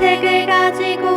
책을 가지고